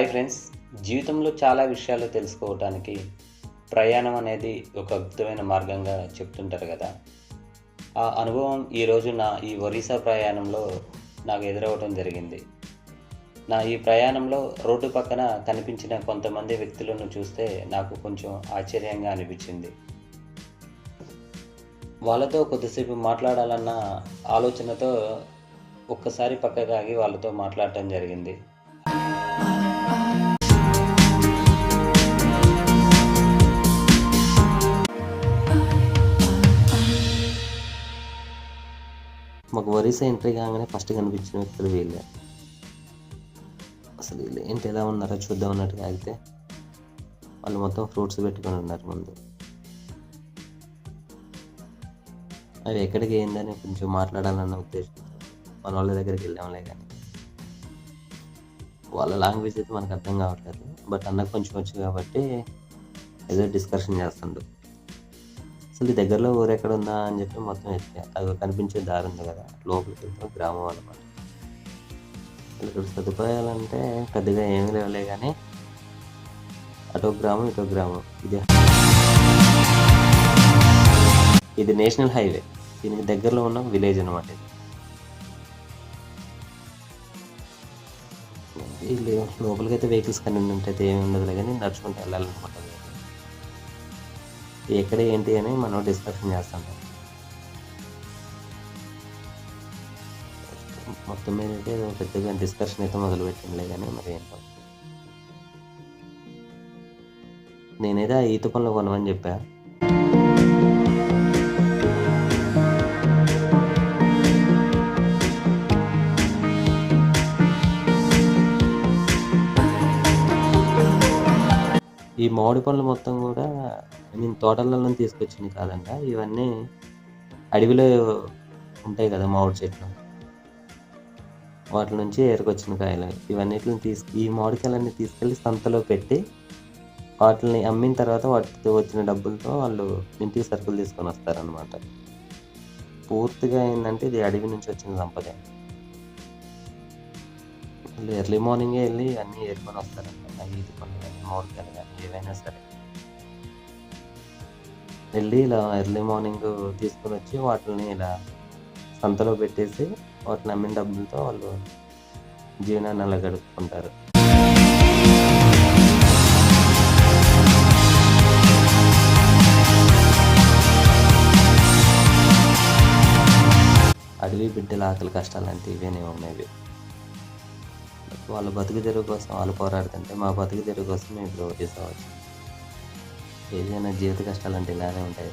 Hi friends. జీవితంలో చాలా విషయాలు తెలుసుకోవటానికి ప్రయాణం అనేది ఒక అద్భుతమైన మార్గంగా చెప్తుంటారు కదా. ఆ అనుభవం ఈరోజు నా ఈ ఒరిస్సా ప్రయాణంలో నాకు ఎదురవ్వటం జరిగింది. నా ఈ ప్రయాణంలో రోడ్డు పక్కన కనిపించిన కొంతమంది వ్యక్తులను చూస్తే నాకు కొంచెం ఆశ్చర్యంగా అనిపించింది. వాళ్ళతో కొద్దిసేపు మాట్లాడాలన్న ఆలోచనతో ఒక్కసారి పక్కకు ఆగి వాళ్ళతో మాట్లాడటం జరిగింది. మాకు ఒరిస్సా ఎంట్రీ కాగానే ఫస్ట్ కనిపించిన వ్యక్తులు వీళ్ళే. అసలు వీళ్ళు ఏంటి ఎలా ఉన్నారో చూద్దాం అన్నట్టుగా అయితే వాళ్ళు మొత్తం ఫ్రూట్స్ పెట్టుకొని ఉన్నారు ముందు. అవి ఎక్కడికి ఏందని కొంచెం మాట్లాడాలన్న ఉద్దేశం మన వాళ్ళ దగ్గరికి వెళ్ళాంలే కానీ. వాళ్ళ లాంగ్వేజ్ అయితే మనకు అర్థం కావట్లేదు. బట్ అన్నకు కొంచెం వచ్చు కాబట్టి ఏదో డిస్కషన్ చేస్తుండు. అసలు దగ్గరలో ఊరు ఎక్కడ ఉందా అని చెప్పి మొత్తం ఎత్తా అది కనిపించే దారి ఉంది కదా. లోపలికి వెళ్తాం గ్రామం అనమాట ఇక్కడ సదుపాయాలంటే పెద్దగా ఏమీ లేవలే కానీ అటో గ్రామం ఇటో గ్రామం. ఇది ఇది నేషనల్ హైవే. దీనికి దగ్గరలో ఉన్న విలేజ్ అనమాట ఇది. వీళ్ళు లోపలికి అయితే వెహికల్స్ కన్వీనియంట్ ఏమి ఉండదులే కానీ నడుచుకుంటూ వెళ్ళాలనుకుంటాం ఎక్కడ ఏంటి అని మనం డిస్కషన్ చేస్తాం. మొత్తం మీద అయితే ఏదో పెద్దగా డిస్కషన్ అయితే మొదలు పెట్టిందిలే కానీ మరి ఏంటో నేనైతే ఆ ఈత పనులు కొనమని చెప్పాను ఈ మామిడి పండ్లు మొత్తం కూడా ఐ మీన్ తోటలలో తీసుకొచ్చింది కాదంట. ఇవన్నీ అడవిలో ఉంటాయి కదా మామిడి చెట్లు. వాటి నుంచి ఏరుకొచ్చిన కాయలు. ఇవన్నిటిని తీసు ఈ మామిడికాయలన్నీ తీసుకెళ్ళి సంతలో పెట్టి వాటిని అమ్మిన తర్వాత వాటితో వచ్చిన డబ్బులతో వాళ్ళు ఇంటికి సరుకులు తీసుకొని వస్తారనమాట పూర్తిగా ఏంటంటే ఇది అడవి నుంచి వచ్చిన సంపద. వాళ్ళు ఎర్లీ మార్నింగే వెళ్ళి అన్నీ ఏరుకొని వస్తారు. ఈత పనులు కానీ మామిడికాయలు కానీ ఏవైనా సరే. వెళ్ళి ఇలా ఎర్లీ మార్నింగ్ తీసుకొని వచ్చి వాటిని ఇలా సంతలో పెట్టేసి వాటిని అమ్మిన డబ్బులతో వాళ్ళు జీవనాన్ని అలా గడుపుకుంటారు. అడవి బిడ్డల ఆకలి కష్టాలు అంటే ఇవేనే ఉన్నాయి వాళ్ళ బతుకు తెరువు కోసం వాళ్ళు పోరాడుతుంటే మా బతుకు తెరువు కోసం మేము ఇప్పుడు చేసేవచ్చు ఏదైనా జీవిత కష్టాలు అంటే ఇలానే ఉంటాయి.